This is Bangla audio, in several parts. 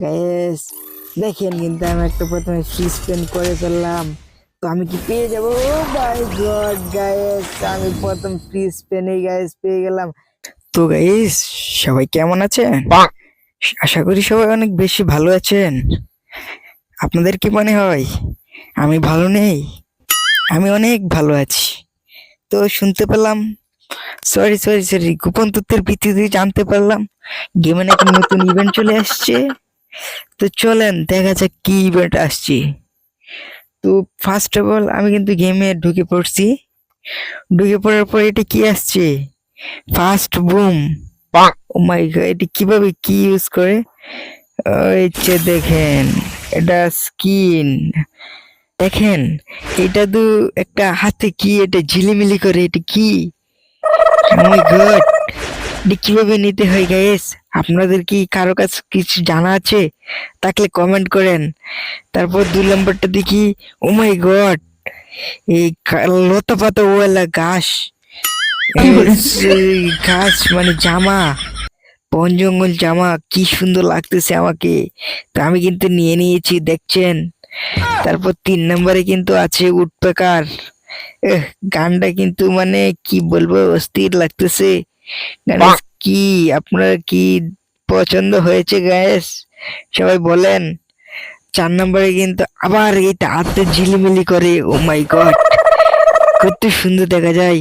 গ্যাস দেখেন কিন্তু আমি একটা প্রথমে ফ্রি স্পেন করে ফেললাম। তো আমি কি পেয়ে যাব? ও মাই গড গাইস আমি প্রথম ফ্রি স্পেনে গাইস পেয়ে গেলাম। তো গাইস সবাই কেমন আছেন? আশা করি সবাই অনেক বেশি ভালো আছেন। আপনাদের কি মনে হয়? আমি ভালো নেই? আমি অনেক ভালো আছি। তো শুনতে পেলাম সরি সরি সরি গোপন তথ্যের ভিত্তিতে জানতে পারলাম গেমে নাকি নতুন ইভেন্ট চলে আসছে। তো চলেন দেখা যাক কি ইভেন্ট আসছে। তো ফার্স্ট অফ অল আমি কিন্তু গেমে ঢুকে পড়ছি। ঢুকে পড়ার পর এটা কি আসছে? ফার্স্ট বুম ও মাই এটা কীভাবে কি ইউজ করে? ওই যে দেখেন এটা স্কিন দেখেন এটা তো একটা হাতে কি এটা ঝিলিমিলি করে এটা কি? ও মাই গড এটা কীভাবে নিতে হয় গাইস আপনাদের কি কারও কাছে কিছু জানা আছে? থাকলে কমেন্ট করেন। তারপর দুই নম্বরটা দেখি ও মাই গড এই লতা পাতা ওয়ালা ঘাস। ঘাস মানে জামা বন জঙ্গল জামা কি সুন্দর লাগতেছে আমাকে। তো আমি কিন্তু নিয়ে নিয়েছি দেখছেন? তারপর তিন নম্বরে কিন্তু আছে উটপেকার। গানটা কিন্তু মানে কি বলব অস্থির লাগতেছে। গানের কি? আপনার কি পছন্দ হয়েছে গ্যাস সবাই বলেন। চার নম্বরে কিন্তু আবার এটা হাতে ঝিলিমিলি করে ও মাই গড কত সুন্দর দেখা যায়।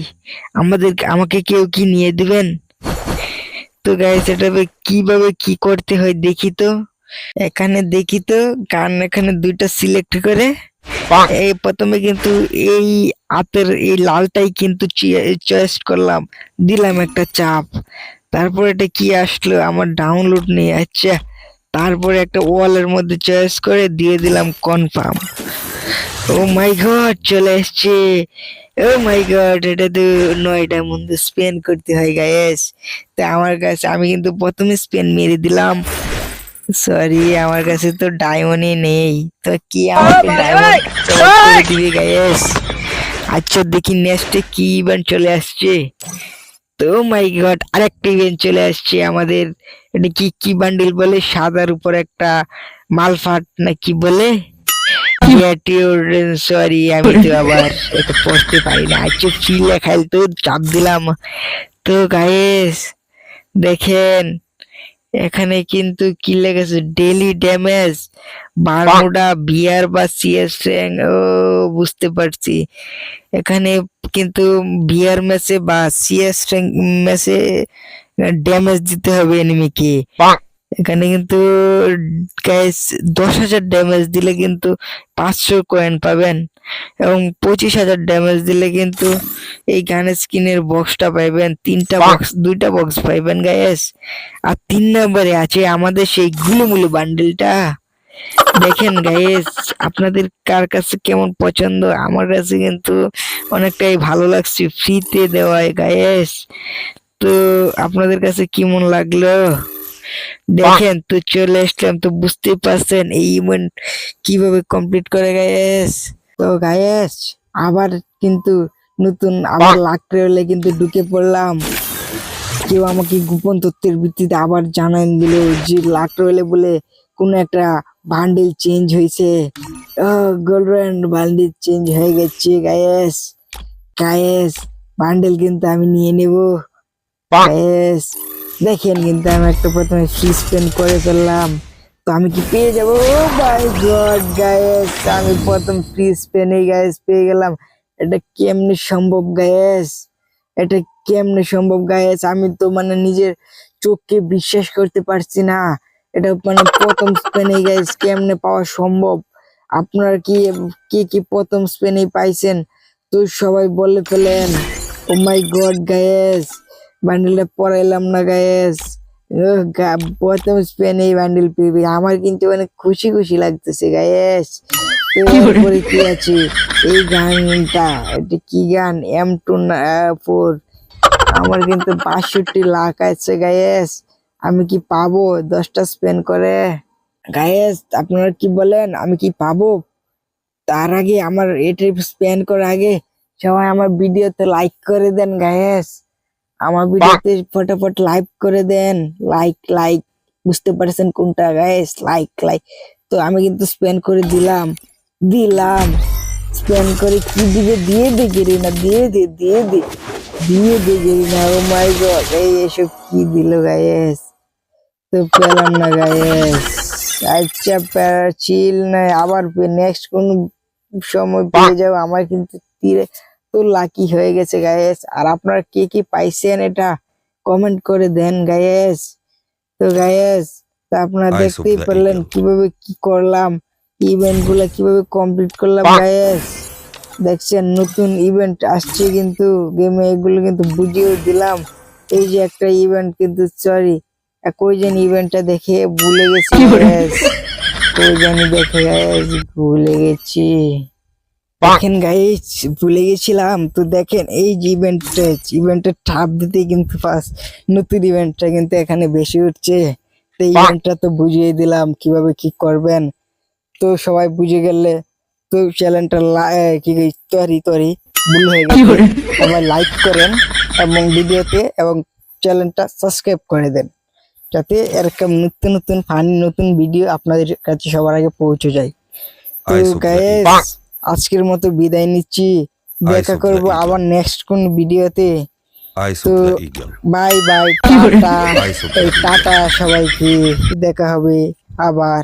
আমাদের আমাকে কেউ কি নিয়ে দিবেন? তো গাইস এটা কীভাবে কি করতে হয় দেখি তো। এখানে দেখি তো গান এখানে দুইটা সিলেক্ট করে। এই প্রথমে কিন্তু এই হাতের এই লালটাই কিন্তু চয়েস করলাম। দিলাম একটা চাপ। তারপর এটা কি আসলো? আমার ডাউনলোড নেই আচ্ছা। তারপরে একটা ওয়ালের মধ্যে চয়েস করে দিয়ে দিলাম কনফার্ম ও মাই গড চলে এসছে। ও মাই গড এটা তো নয়টার মধ্যে স্পেন করতে হয় গায়েস তো আমার কাছে আমি কিন্তু প্রথমে স্পেন মেরে দিলাম। সরি আমার কাছে তো ডায়মন্ডই নেই। তো কি আমাকে ডায়মন্ড গায়েস আচ্ছা দেখি নেক্সটে কি ইভেন্ট চলে আসছে? তো মাই গড আরেকটা ইভেন্ট চলে আসছে আমাদের। এটা কি কি বান্ডিল বলে? সাদার উপর একটা মালফাট না কি বলে সরি তো পড়তে পারি না। আচ্ছা তো, চাপ দিলাম। তো গায়েস দেখেন এখানে কিন্তু কি লেগেছে? ডেলি ড্যামেজ বারমুডা বিয়ার বা সিএস ও বুঝতে পারছি। এখানে কিন্তু বিয়ার ম্যাচে বা সিএস ম্যাচে ড্যামেজ দিতে হবে এনিমিকে এখানে কিন্তু গাইস দশ হাজার ড্যামেজ দিলে কিন্তু পাঁচশো কয়েন পাবেন। এবং পঁচিশ হাজার ড্যামেজ দিলে কিন্তু এই গানের স্কিনের বক্সটা পাইবেন তিনটা বক্স দুইটা বক্স পাইবেন গাইস আর তিন নম্বরে আছে আমাদের সেই গুলুমুলু বান্ডেলটা দেখেন গাইস আপনাদের কার কাছে কেমন পছন্দ? আমার কাছে কিন্তু অনেকটাই ভালো লাগছে ফ্রিতে দেওয়ায় গাইস তো আপনাদের কাছে কেমন লাগল? দেখেন তো চলে আসলাম তো বুঝতেই পারছেন এই ইভেন্ট কীভাবে কমপ্লিট করে গায়েস তো গায়েস আবার কিন্তু নতুন আবার লাগতে হলে কিন্তু ঢুকে পড়লাম। কেউ আমাকে গোপন তথ্যের ভিত্তিতে আবার জানান দিল যে লাগতে হলে বলে কোনো একটা বান্ডিল চেঞ্জ হয়েছে। গোল্ডেন বান্ডিল চেঞ্জ হয়ে গেছে গায়েস গায়েস বান্ডেল কিন্তু আমি নিয়ে নেব। গায়েস দেখেন কিন্তু আমি একটা প্রথমে ফ্রি স্পেন করে ফেললাম। তো আমি কি পেয়ে যাব? ও মাই গড গায়েস আমি প্রথম ফ্রি স্পেনে গায়েস পেয়ে গেলাম। এটা কেমনে সম্ভব গায়েস এটা কেমনে সম্ভব গায়েস আমি তো মানে নিজের চোখকে বিশ্বাস করতে পারছি না। এটা মানে প্রথম স্পেনে গায়েস কেমনে পাওয়া সম্ভব? আপনারা কি কি কি প্রথম স্পেনে পাইছেন? তো সবাই বলে ফেলেন। ও মাই গড গায়েস বান্ডেলটা পড়াইলাম না গায়েস প্রথম স্পেন এই বান্ডেল পেয়ে আমার কিন্তু অনেক খুশি খুশি লাগতেছে গায়েস এরপরে কি আছে? এই গানটা এটা কি গান? এম টু ফোর আমার কিন্তু বাষট্টি লাখ আছে গায়েস আমি কি পাবো? দশটা স্পেন করে। গায়েস আপনারা কি বলেন? আমি কি পাবো? তার আগে আমার এটা স্পেন করার আগে সবাই আমার ভিডিওতে লাইক করে দেন গায়েস আমার ভিডিওতে ফটাফট লাইক করে দেন। লাইক লাইক বুঝতে পারছেন কোনটা গাইস লাইক লাইক তো আমি কিন্তু স্পেন্ড করে দিলাম দিলাম। স্পেন্ড করে কি দিবে? দিয়ে দে গেরি না দিয়ে দে দিয়ে দে। দিয়ে দে গেরি না ও মাই গড এই এসব কি দিল গাইস তো পেলাম না গাইস আচ্ছা প্যারা চিল নাই। আবার নেক্সট কোন সময় পেয়ে যাব? আমার কিন্তু তীরে লাকি হয়ে গেছে গাইস আর আপনারা কে কি পাইছেন এটা কমেন্ট করে দেন গাইস তো গাইস তো আপনারা দেখতেই পারলেন কীভাবে কি করলাম ইভেন্টগুলো কীভাবে কমপ্লিট করলাম গাইস দেখছেন নতুন ইভেন্ট আসছে কিন্তু গেমে এগুলো কিন্তু বুঝিয়ে দিলাম। এই যে একটা ইভেন্ট কিন্তু সরি কই যেন ইভেন্টটা দেখে ভুলে গেছি। কই জানি দেখে ভুলে গেছি। দেখেন গাইস ভুলে গেছিলাম। তো দেখেন এই যে ইভেন্টটা ইভেন্টের ঠাপ দিতে কিন্তু ফার্স্ট নতুন ইভেন্টটা কিন্তু এখানে বেশি উঠছে। তো ইভেন্টটা তো বুঝিয়ে দিলাম কীভাবে কি করবেন। তো সবাই বুঝে গেলে তো চ্যানেলটা কি তরি তরি ভুল হয়ে গেছে। সবাই লাইক করেন এবং ভিডিওতে এবং চ্যানেলটা সাবস্ক্রাইব করে দেন। যাতে এরকম নতুন নতুন ফানি নতুন ভিডিও আপনাদের কাছে সবার আগে পৌঁছে যায়। তো Eyes আজকের মতো বিদায় নিচ্ছি। দেখা করব আবার নেক্সট কোন ভিডিওতে তো. Bye bye tata. টাটা সবাইকে। দেখা হবে আবার।